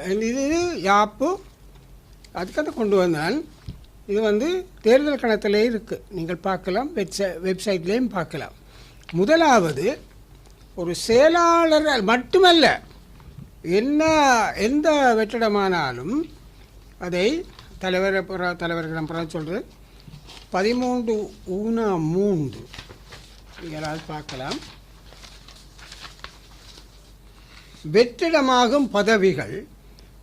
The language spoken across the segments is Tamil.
இது யாப்பு? அதுக்காக கொண்டு வந்தால் இது வந்து தேர்தல் கணத்திலே இருக்குது நீங்கள் பார்க்கலாம் வெப்சை வெப்சைட்லேயும் பார்க்கலாம். முதலாவது ஒரு செயலாளர் மட்டுமல்ல என்ன எந்த வெற்றிடமானாலும் அதை தலைவர் புற- தலைவர்களிடம் பிற சொல்கிறேன் பதிமூன்று ஊனா மூன்று. யாராவது பார்க்கலாம். வெற்றிடமாகும் பதவிகள்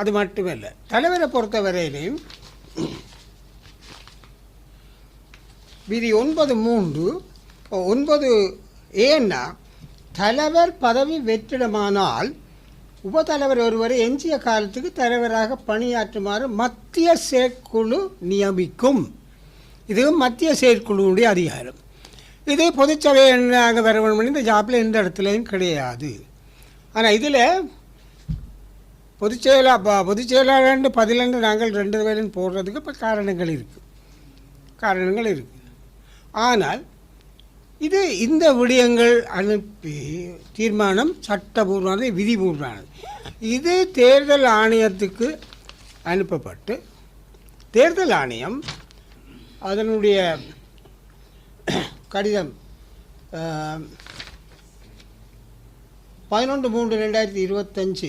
அது மட்டுமல்ல தலைவரை பொறுத்த வரையிலையும் விதி ஒன்பது மூன்று ஒன்பது ஏன்னா தலைவர் பதவி வெற்றிடமானால் உபத்தலைவர் ஒருவரை எஞ்சிய காலத்துக்கு தலைவராக பணியாற்றுமாறு மத்திய செயற்குழு நியமிக்கும். இது மத்திய செயற்குழுவுடைய அதிகாரம். இது பொதுச்சபை நாங்கள் வர வேண்டும் இந்த ஜாப்பில் எந்த இடத்துலையும் கிடையாது. ஆனால் இதில் பொதுச் செயலா ப- பொதுச் செயலாளர்னு பதிலெண்டு நாங்கள் ரெண்டு பேரும் போடுறதுக்கு இப்போ காரணங்கள் இருக்குது காரணங்கள் இருக்குது ஆனால் இது இந்த விடயங்கள் அனுப்பி தீர்மானம் சட்டபூர்வமானது விதிபூர்வமானது இது தேர்தல் ஆணையத்துக்கு அனுப்பப்பட்டு தேர்தல் ஆணையம் அதனுடைய கடிதம் பதினொன்று மூன்று ரெண்டாயிரத்தி இருபத்தஞ்சு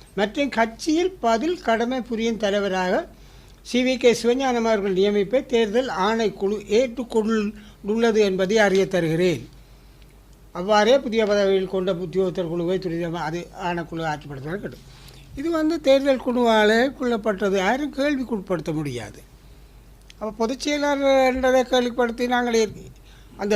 மற்றும் கட்சியில் பதில் கடமை புரியும் தலைவராக சி வி கே சிவஞானம் அவர்கள் நியமிப்பை தேர்தல் ஆணைக்குழு ஏற்றுக்கொண்டுள்ளது என்பதை அறிய தருகிறேன். அவ்வாறே புதிய பதவியில் கொண்ட உத்தியோகத்தர் குழுவை துரிதமாக அது ஆணைக்குழு ஆட்சிப்படுத்த வேண்டும் இது வந்து தேர்தல் குழுவால் கொள்ளப்பட்டது யாரும் கேள்விக்குட்படுத்த முடியாது. அப்போ பொதுச் செயலாளர் என்றதை கேள்விப்படுத்தி நாங்கள் அந்த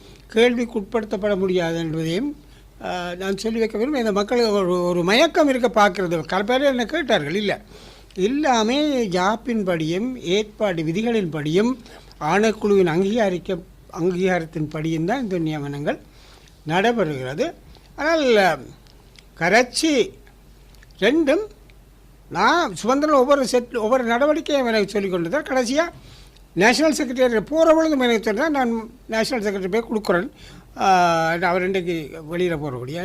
கேள்விக்குட்படுத்தப்பட முடியாது என்பதையும் நான் சொல்லி வைக்க விரும்புகிறேன். இந்த மக்களுக்கு ஒரு ஒரு மயக்கம் இருக்க பார்க்கறது. பல பேர் என்ன கேட்டார்கள்? இல்லை. எல்லாமே ஜாப்பின்படியும் ஏற்பாடு விதிகளின்படியும் ஆணைக்குழுவின் அங்கீகரிக்க அங்கீகாரத்தின்படியும் தான் இந்த நியமனங்கள் நடைபெறுகிறது. ஆனால் கரைச்சி ரெண்டும் நான் சுதந்திரம் ஒவ்வொரு செட் ஒவ்வொரு நடவடிக்கையும் எனக்கு சொல்லிக் கொண்டு தான் கடைசியாக நேஷனல் செக்ரட்டரி போகிற பொழுது எனக்கு நான் நேஷனல் செக்ரட்டரி போய் கொடுக்குறேன். அவர் இன்றைக்கு வெளியில் போகிறபடியா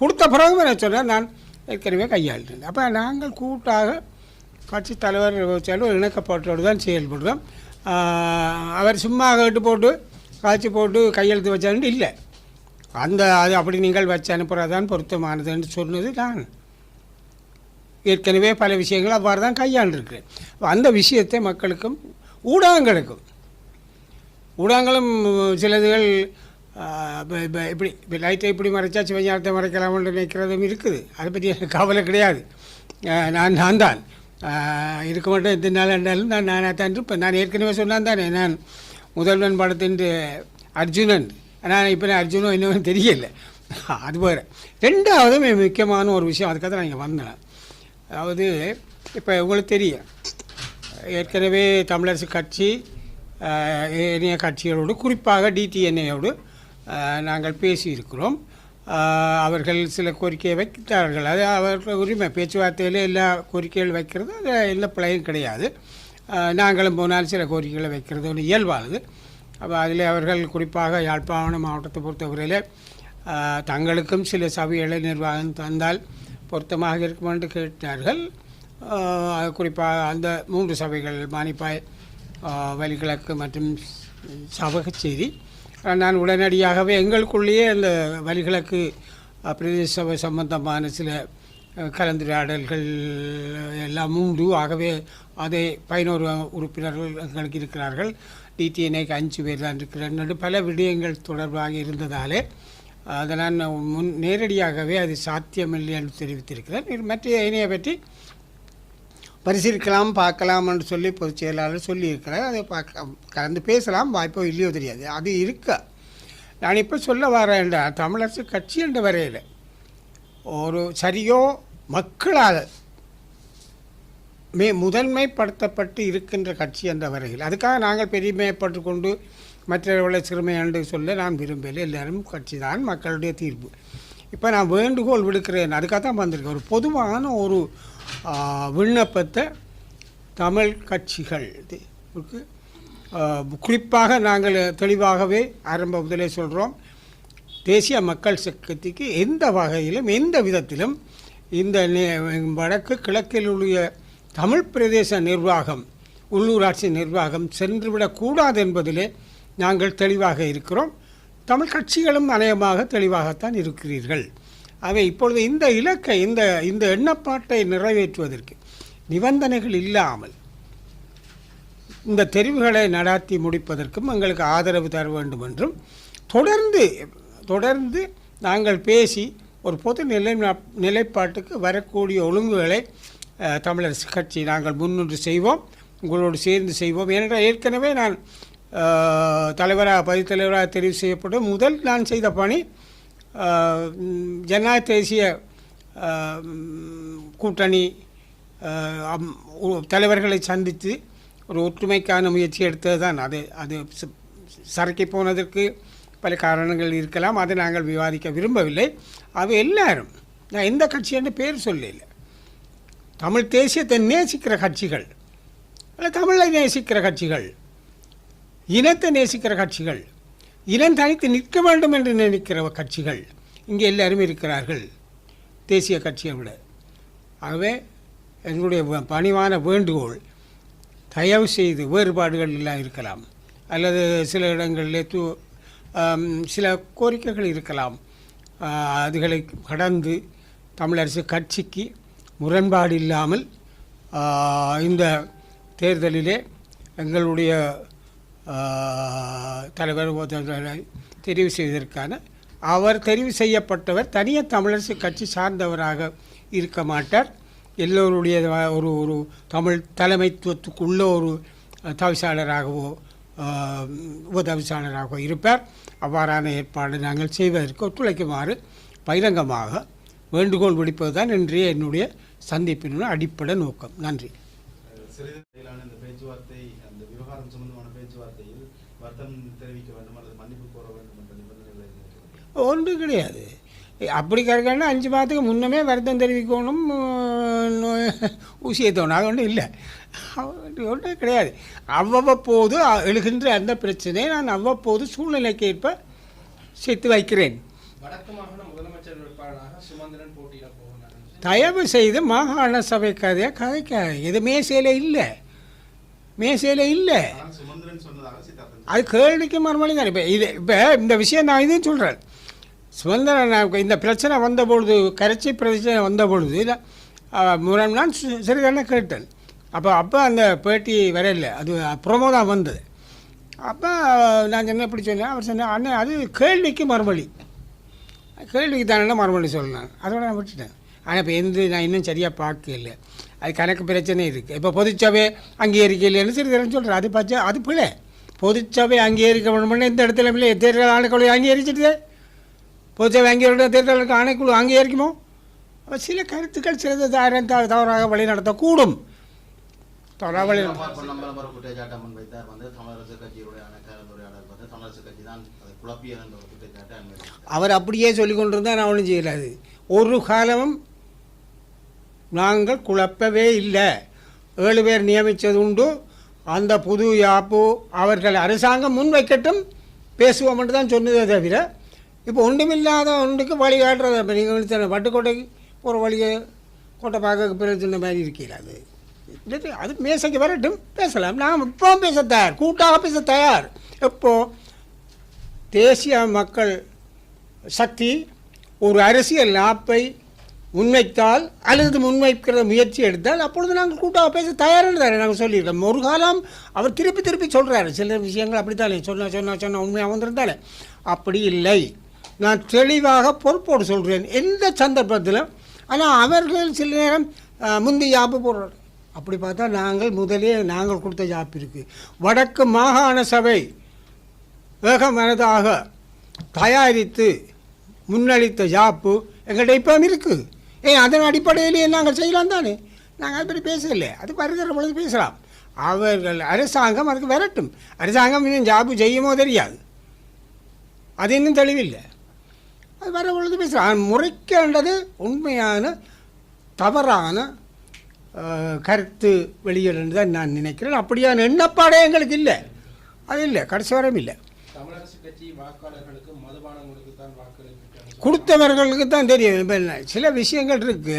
கொடுத்த பிறகு எனக்கு சொன்னால் நான் ஏற்கனவே கையாளுறேன். அப்போ நாங்கள் கூட்டாக கட்சி தலைவர் செயலர் இணக்கப்பட்டோடு தான் செயல்படுறோம். அவர் சும்மா கேட்டு போட்டு காய்ச்சி போட்டு கையெழுத்து வச்சான்னு இல்லை. அந்த அது அப்படி நீங்கள் வச்சு அனுப்புகிறதான் பொருத்தமானதுன்னு சொன்னது நான் ஏற்கனவே பல விஷயங்கள் அவ்வாறு தான் கையாண்டிருக்கிறேன். அந்த விஷயத்தை மக்களுக்கும் ஊடகங்களுக்கும் ஊடகங்களும் சிலதுகள் இப்போ இப்போ இப்ப இப்படி இப்போ லைட்டை இப்படி மறைச்சா சிவஞானத்தை மறைக்கலாம்னு நினைக்கிறதும் இருக்குது. அதை பற்றி எனக்கு கவலை கிடையாது. நான் நான் தான். இருக்க மட்டும் எந்த நாள் இருந்தாலும் நான் நானாக தான் இருப்பேன். நான் ஏற்கனவே சொன்னான் தானே நான் முதல்வன் படத்தின் அர்ஜுனன். ஆனால் இப்போ நான் அர்ஜுனோ இன்னும் தெரியல. அது வேறு. ரெண்டாவது முக்கியமான ஒரு விஷயம் அதுக்காக தான் நான் இங்கே வந்தேன். அதாவது இப்போ உங்களுக்கு தெரியும். ஏற்கனவே தமிழரசு கட்சி ஏனைய கட்சிகளோடு குறிப்பாக டிடிஎன்ஏயோடு நாங்கள் பேசியிருக்கிறோம். அவர்கள் சில கோரிக்கையை வைக்கிறார்கள் அது அவர்கள் உரிமை. பேச்சுவார்த்தையில் எல்லா கோரிக்கைகள் வைக்கிறது. அது எந்த பிழையும் கிடையாது. நாங்களும் போனால் சில கோரிக்கைகளை வைக்கிறது. ஒரு இயல்பானது. அப்போ அதில் அவர்கள் குறிப்பாக யாழ்ப்பாணம் மாவட்டத்தை பொறுத்தவரையில் தங்களுக்கும் சில சபைகளை நிர்வாகம் தந்தால் பொருத்தமாக இருக்கும் என்று கேட்டார்கள். குறிப்பாக அந்த மூன்று சபைகள் மானிப்பாய் வலிகிழக்கு மற்றும் சபகச்சேரி. நான் உடனடியாகவே எங்களுக்குள்ளேயே அந்த வலிகிழக்கு பிரதேச சபை சம்பந்தமான சில கலந்துரையாடல்கள் எல்லாம் உண்டு. ஆகவே அதை பதினோரு உறுப்பினர்கள் எங்களுக்கு இருக்கிறார்கள். டிடிஎன்ஏக்கு அஞ்சு பேர் தான் இருக்கிறார்கள் பல விடயங்கள் தொடர்பாக இருந்ததாலே அதை நான் முன் நேரடியாகவே அது சாத்தியமில்லை என்று தெரிவித்திருக்கிறேன். மற்ற இணைய பற்றி பரிசீலிக்கலாம் பார்க்கலாம்னு சொல்லி பொதுச் செயலாளர் சொல்லியிருக்கிறார். அதை பார்க்க கலந்து பேசலாம். வாய்ப்போ இல்லையோ தெரியாது. அது இருக்க? நான் இப்போ சொல்ல வரேன்டா தமிழரசு கட்சி என்ற வரையில் ஒரு சரியோ மக்களால் மே முதன்மைப்படுத்தப்பட்டு இருக்கின்ற கட்சி என்ற வரையில் அதுக்காக நாங்கள் பெருமைப்பட்டு கொண்டு மற்றவர்களை சிறுமை என்று சொல்ல நான் விரும்பலை எல்லாரும் கட்சி தான் மக்களுடைய தீர்ப்பு. இப்போ நான் வேண்டுகோள் விடுக்கிறேன். அதுக்காக தான் வந்திருக்கேன். ஒரு பொதுவான ஒரு விண்ணப்பத்தை தமிழ் கட்சிகள். குறிப்பாக நாங்கள் தெளிவாகவே ஆரம்ப முதலே சொல்கிறோம் தேசிய மக்கள் சக்திக்கு எந்த வகையிலும் எந்த விதத்திலும் இந்த வடக்கு கிழக்கில் உள்ள தமிழ் பிரதேச நிர்வாகம் உள்ளூராட்சி நிர்வாகம் சென்றுவிடக்கூடாது என்பதிலே நாங்கள் தெளிவாக இருக்கிறோம். தமிழ் கட்சிகளும் அநேகமாக தெளிவாகத்தான் இருக்கிறீர்கள். அவை இப்பொழுது இந்த இலக்கை இந்த இந்த எண்ணப்பாட்டை நிறைவேற்றுவதற்கு நிபந்தனைகள் இல்லாமல் இந்த தெரிவுகளை நடாத்தி முடிப்பதற்கும் எங்களுக்கு ஆதரவு தர வேண்டும் என்றும் தொடர்ந்து தொடர்ந்து நாங்கள் பேசி ஒரு பொது நிலை நிலைப்பாட்டுக்கு வரக்கூடிய ஒழுங்குகளை தமிழர் தமிழரசு கட்சி நாங்கள் முன்னின்று செய்வோம் உங்களோடு சேர்ந்து செய்வோம். ஏனென்றால் ஏற்கனவே நான் தலைவராக பதித்தலைவராக தெரிவு செய்யப்பட்டு முதல் நான் செய்த பணி ஜனநாயக தேசிய கூட்டணி தலைவர்களை சந்தித்து ஒரு ஒற்றுமைக்கான முயற்சி எடுத்தது தான். அது அது சரக்கி போனதற்கு பல காரணங்கள் இருக்கலாம். அதை நாங்கள் விவாதிக்க விரும்பவில்லை. அவை எல்லாரும் நான் எந்த கட்சி என்று பேர் சொல்லல. தமிழ் தேசியத்தை நேசிக்கிற கட்சிகள் அல்ல தமிழை நேசிக்கிற கட்சிகள் இனத்தை நேசிக்கிற கட்சிகள் இனம் தனித்து நிற்க வேண்டும் என்று நினைக்கிற கட்சிகள் இங்கே எல்லாரும் இருக்கிறார்கள். தேசிய கட்சியை விட. ஆகவே எங்களுடைய பணிவான வேண்டுகோள் தயவு செய்து வேறுபாடுகள் எல்லாம் இருக்கலாம். அல்லது சில இடங்களிலே தூ சில கோரிக்கைகள் இருக்கலாம். அதுகளை கடந்து தமிழரசு கட்சிக்கு முரண்பாடு இல்லாமல் இந்த தேர்தலிலே எங்களுடைய தலைவர் தெரிவு செய்வதற்கான அவர் தெரிவு செய்யப்பட்டவர் தனியார் தமிழரசு கட்சி சார்ந்தவராக இருக்க மாட்டார். எல்லோருடைய ஒரு ஒரு தமிழ் தலைமைத்துவத்துக்குள்ள ஒரு தவிசாளராகவோ உதவிசாளராகவோ உபதவிசாளராகவோ இருப்பார். அவ்வாறான ஏற்பாடு நாங்கள் செய்வதற்கு ஒத்துழைக்குமாறு பகிரங்கமாக வேண்டுகோள் விடுப்பது தான் இன்றைய என்னுடைய சந்திப்பினுடைய அடிப்படை நோக்கம். நன்றி சிறிதளவிலான இந்த பேச்சுவார்த்தை அந்த விவகாரம் சம்பந்தமான பேச்சுவார்த்தையில் வருத்தம் தெரிவிக்க வேண்டும் அல்லது மன்னிப்பு கோர வேண்டும் என்ற நிபந்தனைகளை இருக்கிறது ஒன்று கிடையாது. அப்படி கிடைக்கணும்னா அஞ்சு மாதத்துக்கு முன்னமே வருத்தம் தெரிவிக்கணும் ஆஹ், ஊசி ஏற்றணும் அது ஒன்றும் இல்லை. ஒன்றும் கிடையாது. அவ்வப்போது எழுகின்ற அந்த பிரச்சனையை நான் அவ்வப்போது சூழ்நிலைக்கு ஏற்ப சேர்த்து வைக்கிறேன். தயவு செய்து மாகாண சபை கதையை கதைக்காது இது மேசையில் இல்லை. மேசையில் இல்லை. அது கேள்விக்கு மறுமொழி தான் இப்போ இது இப்போ இந்த விஷயம் நான் இதையும் சொல்கிறேன் சுதந்திர நான் இந்த பிரச்சனை வந்த பொழுது கரைச்சி பிரச்சனை வந்த பொழுது இல்லை நான் சு- கேட்டேன். அப்போ அப்போ அந்த பேட்டி வரையில. அது ப்ரொமோ தான் வந்தது. அப்போ நான் என்ன இப்படி சொன்னேன்? அவர் சொன்னேன் அண்ணன் அது கேள்விக்கு மறுமொழி. கேள்விக்கு தானே மறுமொழி சொல்லலாம் அதோட நான் விட்டுட்டேன். ஆனால் இப்போ எந்த நான் இன்னும் சரியாக பார்க்கல. அது கணக்கு பிரச்சனை இருக்குது இப்போ பொதுச்சபை அங்கீகரிக்கலைன்னு சிறிதரம் சொல்கிறேன் அது பச்சை அது பிள்ளை பொதுச்சபை அங்கீகரிக்க வேணும்னா இந்த இடத்துல இல்லை தேர்தல் ஆணைக்குழு அங்கீகரிச்சிட்டு பொதுச்சபை அங்கீகரிக்க தேர்தலுக்கு ஆணைக்குழு அங்கீகரிக்குமோ? அப்ப சில கருத்துக்கள் சிலது தாரம் தவறாக வழி நடத்தக்கூடும் தவறாக வழி அவர் அப்படியே சொல்லி கொண்டிருந்தா நான் ஒன்றும் செய்யலாது. ஒரு காலமும் நாங்கள் குழப்பவே இல்லை. ஏழு பேர் நியமித்தது உண்டு. அந்த புது யாப்பு அவர்கள் அரசாங்கம் முன்வைக்கட்டும் பேசுவோம் என்று தான் சொன்னதே தவிர இப்போ ஒன்றுமில்லாத ஒன்றுக்கு வழி காட்டுறது. இப்போ நீங்கள் வட்டுக்கோட்டைக்கு ஒரு வழியை கோட்டை பார்க்க பிரச்சனை மாதிரி இருக்கிறாது அது? மேசைக்கு வரட்டும். பேசலாம். நாம் இப்போ பேச தயார். கூட்டாக பேச தயார். எப்போ? தேசிய மக்கள் சக்தி ஒரு அரசியல் நாப்பை முன்வைத்தால் அல்லது முன்வைக்கிற முயற்சி எடுத்தால் அப்பொழுது நாங்கள் கூட்டாக பேச தயாரானதாரு நாங்கள் சொல்லியிருக்கோம் ஒரு காலம் அவர் திருப்பி திருப்பி சொல்கிறாரு சில விஷயங்கள் அப்படித்தானே சொன்ன சொன்ன சொன்ன உண்மையாக வந்திருந்தாலே. அப்படி இல்லை. நான் தெளிவாக பொறுப்போடு சொல்கிறேன் எந்த சந்தர்ப்பத்தில் ஆனால் அவர்கள் சில நேரம் முந்தி யாப்பு போடுறார். அப்படி பார்த்தா நாங்கள் முதலே நாங்கள் கொடுத்த யாப்பு இருக்குது வடக்கு மாகாண சபை வேகமனதாக தயாரித்து முன்னளித்த ஜாப்பு எங்கள்கிட்ட இப்போ இருக்குது ஏ அதன் அடிப்படையிலேயே நாங்கள் செய்யலாம் தானே? நாங்கள் அது பற்றி பேசலையே அது வருகிற பொழுது பேசலாம். அவர்கள் அரசாங்கம் அதுக்கு விரட்டும். அரசாங்கம் இன்னும் ஜாபு செய்யுமோ தெரியாது. அது இன்னும் தெளிவில்லை. அது வர பொழுது பேசலாம். முறைக்கேண்டது உண்மையான தவறான கருத்து வெளியிடன்னு தான் நான் நினைக்கிறேன். அப்படியான எண்ணப்பாடே எங்களுக்கு இல்லை. அது இல்லை. கடைசி வரம் இல்லை. தமிழரசு கட்சி வாக்காளர்களுக்கு மதுபானம் கொடுத்தவர்களுக்கு தான் தெரியும். இப்போ என்ன, சில விஷயங்கள் இருக்குது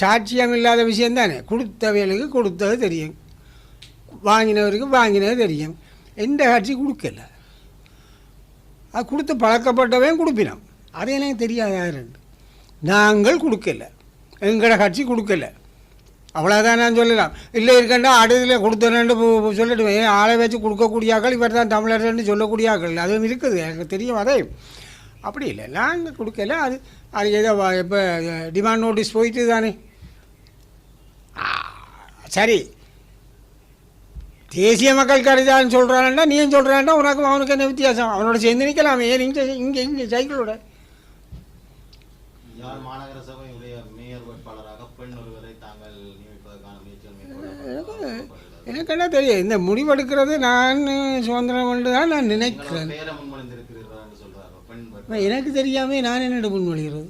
சாட்சியம் இல்லாத விஷயம் தானே. கொடுத்தவர்களுக்கு கொடுத்தது தெரியும். வாங்கினவருக்கு வாங்கினது தெரியும். எந்த காட்சி கொடுக்கல. அது கொடுத்து பழக்கப்பட்டவன் கொடுப்பினோம் அது எனக்கு தெரியாது யாருண்டு நாங்கள் கொடுக்கல. எங்களோட கட்சி கொடுக்கல. அவ்வளோதான் நான் சொல்லலாம். இல்லை இருக்கண்டா அடுதில் கொடுத்தேன்னு சொல்லிட்டு ஆளை வச்சு கொடுக்கக்கூடிய ஆக்கள் இவர் தான் தமிழர்னு சொல்லக்கூடிய ஆக்கள் அதுவும் இருக்குது. எனக்கு தெரியும். அதே அப்படி இல்லை. நாங்கள் கொடுக்கல அது அது ஏதோ இப்போ டிமாண்ட் நோட்டீஸ் போயிட்டு தானே. சரி. தேசிய மக்கள் கருதான்னு சொல்கிறான்டா நீயும் சொல்கிறான்டா உனக்கு அவனுக்கு என்ன வித்தியாசம்? அவனோட சேர்ந்து நிற்கலாமே. ஏன் இங்கே இங்கே இங்கே சைக்கிளோட? மாநகர சபையுடைய மேயர் வேட்பாளராக பெண் ஒருவரை தாங்கள் நியமிப்பதற்கான முயற்சிகள் எனக்கு என்ன தெரியும்? இந்த முடிவெடுக்கிறது நான் சுதந்திரம் என்று தான் நான் நினைக்கிறேன் பேரை முன்மொழிந்திருக்கிறீர்கள் என்று சொல்றாரு எனக்கு தெரியாமே நான் என்னோட முன்மொழிகிறது.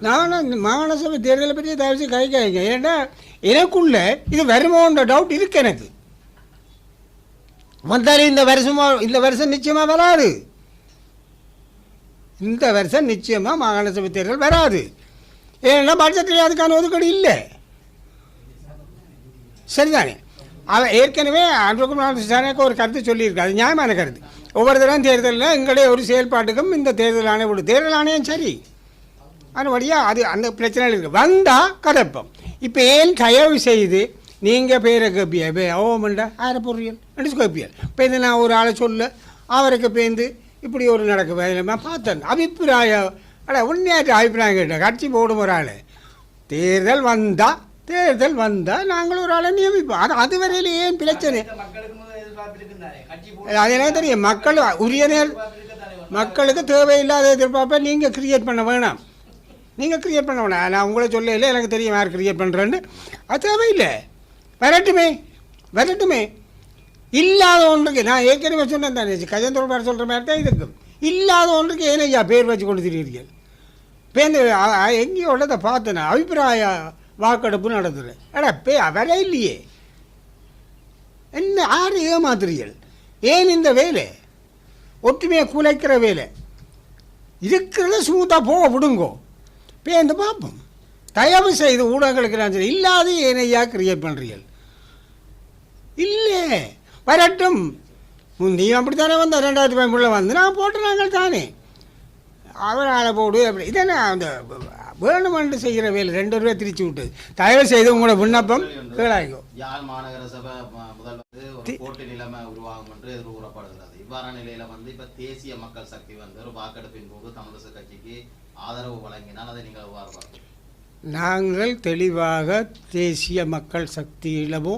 நான் மாகாண சபை தேர்தலை பற்றி தயவுசு கை காய்ங்க. ஏன்னா எனக்குள்ள இது வருமோன்ற டவுட் இருக்கு எனக்கு. வந்தாலும் இந்த வருஷமா இந்த வருஷம் நிச்சயமாக வராது. இந்த வருஷம் நிச்சயமாக மாகாண சபை தேர்தல் வராது. ஏன்னா பட்ஜெட்டில் அதுக்கான ஒதுக்கீடு இல்லை. சரிதானே? அதை ஏற்கனவே அன்புகுமார் ஒரு கருத்து சொல்லியிருக்கு. அது நியாயமான கருத்து. ஒவ்வொரு தடவை தேர்தலில் எங்களுடைய ஒரு செயல்பாட்டுக்கும் இந்த தேர்தல் ஆணையம் தேர்தல் ஆணையம் சரி. அதுபடியாக அது அந்த பிரச்சனைகள் இருக்குது வந்தால் கதப்பம் இப்போ ஏன் தயவு செய்து நீங்கள் பேரை கேப்பியா? பே ஓமண்டா ஆயிர பொருள் என்று கேப்பியல் இப்போ இது நான் ஒரு ஆளை சொல்ல அவருக்கு பேந்து இப்படி ஒரு நடக்கு. வேலை பார்த்தேன் அபிப்பிராயம் அட உண்மையாட்டு அபிப்பிராயம் கேட்டேன். கட்சி போடும் ஒரு ஆள். தேர்தல் வந்தால் தேர்தல் வந்தால் நாங்கள் ஒரு ஆளை நியமிப்போம். அது அது வரையில் ஏன் பிரச்சனை? மக்களுக்கு முதல் எதிர்பார்ப்பு இருக்குந்தானே கட்சி அது எனக்கு தெரியும். மக்கள் உரிய நேர் மக்களுக்கு தேவையில்லாத எதிர்பார்ப்பை நீங்கள் கிரியேட் பண்ண வேணாம். நீங்கள் கிரியேட் பண்ண வேணாம். நான் உங்களை சொல்ல இல்லை எனக்கு தெரியும் யார் கிரியேட் பண்ணுறேன்னு அது தேவையில்லை. வரட்டுமே. வரட்டுமே. இல்லாத ஒன்றுக்கு நான் ஏற்கனவே சொன்னேன் தானே கஜந்தோடு சொல்கிற மாதிரி தான் இதுக்கு இல்லாத ஒன்றுக்கு ஏன் ஐயா பேர் வச்சு கொண்டு திரிகிறீர்கள் பேருந்து எங்கேயோ உள்ளதை பார்த்தேன் அபிப்பிராய வாக்கெடுப்பு நடத்துகிறேன் அடா பே வேலை இல்லையே. என்ன ஆறு ஏமாத்துறீர்கள்? ஏன் இந்த வேலை? ஒற்றுமையை குலைக்கிற வேலை. இருக்கிறத ஸ்மூத்தாக போக விடுங்கோ. பேந்து பார்ப்போம் தயவு செய்து ஊடகங்களுக்கு நான் சரி இல்லாத ஏனையா கிரியேட் பண்ணுறீர்கள் இல்லை வரட்டும். முந்தியும் அப்படித்தானே வந்த ரெண்டாயிரத்தி பதிமூணில் வந்து நான் போட்டு நாங்கள் தானே அவரால் போடு அப்படி. இதென்ன அந்த வேணுமென்று செய்கிற வேலை. ரெண்டு ரூபாய் திரிச்சு விட்டு தயவு செய்து உங்களோட விண்ணப்பம் கேளாய்க்கோ யாழ் மாநகர சபை ம- முதல் வந்து ஒரு போட்டி நிலைமை உருவாகும் என்று எதிர்கூறப்படுகிறது இவ்வாறான நிலையில வந்து இப்ப தேசிய மக்கள் சக்தி வந்து ஒரு வாக்கெடுப்பின் போது தமிழரசு கட்சிக்கு ஆதரவு வழங்கினால் அதை நீங்கள் எவ்வாறு? நாங்கள் தெளிவாக தேசிய மக்கள் சக்தியிடமோ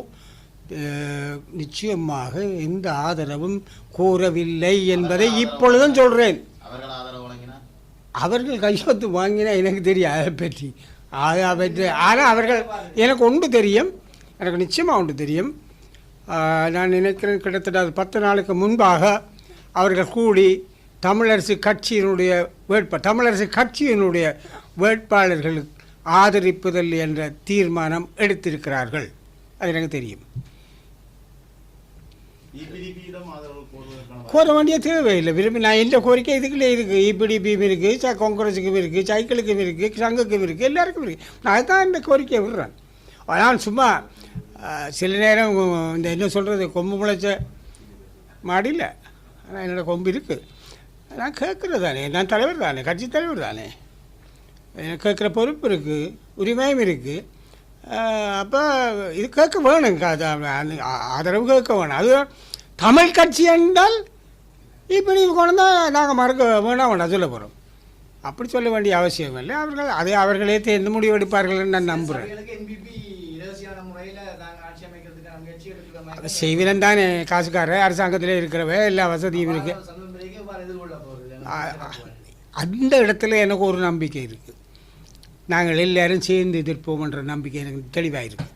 அஹ், நிச்சயமாக எந்த ஆதரவும் கோரவில்லை என்பதை இப்பொழுதும் சொல்கிறேன் அவர்கள் ஆதரவு வாங்கினா எனக்கு தெரியும் அதை பற்றி. அதை பற்றி. ஆனால் அவர்கள் எனக்கு ஒன்று தெரியும். எனக்கு நிச்சயமாக ஒன்று தெரியும். நான் நினைக்கிறேன் கிட்டத்தட்ட அது பத்து நாளுக்கு முன்பாக அவர்கள் கூடி தமிழரசு கட்சியினுடைய வேட்பா தமிழரசு கட்சியினுடைய வேட்பாளர்களுக்கு ஆதரிப்புதல் என்ற தீர்மானம் எடுத்திருக்கிறார்கள். அது எனக்கு தெரியும். ஆதரவு கோர வேண்டிய தேவையில்லை. விரும்பி நான் எந்த கோரிக்கை இதுக்குள்ளே இருக்குது இபிடிபியும் இருக்குது ச காங்கிரஸுக்கும் இருக்குது சைக்கிளுக்கும் இருக்குது சங்குக்கும் இருக்குது எல்லாருக்கும் இருக்குது நான் அதுதான் இந்த கோரிக்கையை விடுறேன். ஆனால் சும்மா சில நேரம் இந்த என்ன சொல்கிறது கொம்பு முளைச்ச மாடியில். ஆனால் என்னோடய கொம்பு இருக்குது நான் கேட்குறது தானே. நான் தலைவர் தானே. கட்சி தலைவர் தானே. எனக்கு கேட்குற பொறுப்பு இருக்குது உரிமையும் இருக்குது அப்போ இது கேட்க வேணும். அது ஆதரவு கேட்க வேணும். அது தமிழ் கட்சி என்றால் இப்படி கொண்டு நாங்கள் மறக்க வேணாம் வேண்டாம் சொல்ல போகிறோம் அப்படி சொல்ல வேண்டிய அவசியம் இல்லை. அவர்கள் அதை அவர்களே தேர்ந்து முடிவெடுப்பார்கள் நான் நம்புகிறேன் செய்வினன் தானே காசுக்கார அரசாங்கத்தில் இருக்கிறவ எல்லா வசதியும் ஆ- அந்த இடத்துல எனக்கு ஒரு நம்பிக்கை இருக்குது நாங்கள் எல்லாரும் சேர்ந்து எதிர்ப்போம்ன்ற நம்பிக்கை எனக்கு தெளிவாக இருக்குது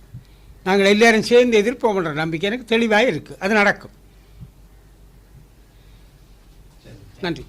நாங்கள் எல்லாரும் சேர்ந்து எதிர்ப்போம்ன்ற நம்பிக்கை எனக்கு தெளிவாக இருக்குது அது நடக்கும். நன்றி.